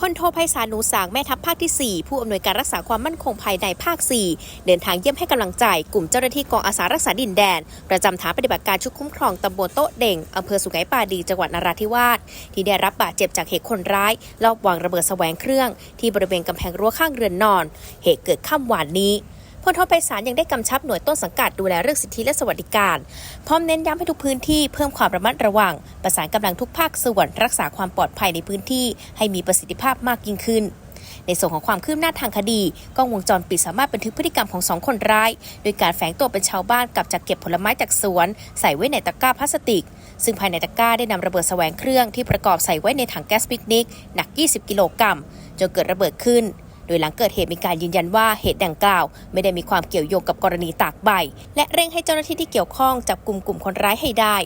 พลโทไพศาลหนูสางแม่ทัพภาคที่ 4 ผู้อำนวยการรักษาความมั่นคงภายในภาค 4 เดินทางเยี่ยมให้กำลังใจกลุ่มเจ้าหน้าที่กองอาสารักษาดินแดน ประจำฐานปฏิบัติการชุดคุ้มครองตำบลโต๊ะเด่งอำเภอสุไหงปาดีจังหวัดนราธิวาสที่ได้รับบาดเจ็บจากเหตุคนร้ายลอบวางระเบิดแสวงเครื่อง ที่บริเวณกำแพงรั้วข้างเรือนนอน เหตุเกิดค่ำวานนี้ พลโทไพศาลยังได้กำชับหน่วยต้นสังกัดดูแลเรื่องสิทธิและสวัสดิการ พร้อมเน้นย้ำให้ทุกพื้นที่เพิ่มความระมัดระวัง ประสานกำลังทุกภาคส่วนรักษาความปลอดภัยในพื้นที่ ให้มีประสิทธิภาพมากยิ่งขึ้นในส่วนของความคืบหน้าทางคดี กล้องวงจรปิดสามารถบันทึกพฤติกรรมของสองคนร้าย โดยการแฝงตัวเป็นชาวบ้านกลับจากเก็บผลไม้จากสวน ใส่ไว้ในตะกร้าพลาสติก ซึ่งภายในตะกร้าได้นำระเบิดแสวงเครื่องที่ประกอบใส่ไว้ในถังแก๊สปิกนิก หนัก 20 กิโลกรัมจนเกิดระเบิดขึ้น โดยหลังเกิดเหตุมีการยืนยันว่าเหตุดังกล่าว ไม่ได้มีความเกี่ยวโยงกับกรณีตากใบ และเร่งให้เจ้าหน้าที่ที่เกี่ยวข้องจับกลุ่มกลุ่มคนร้ายให้ได้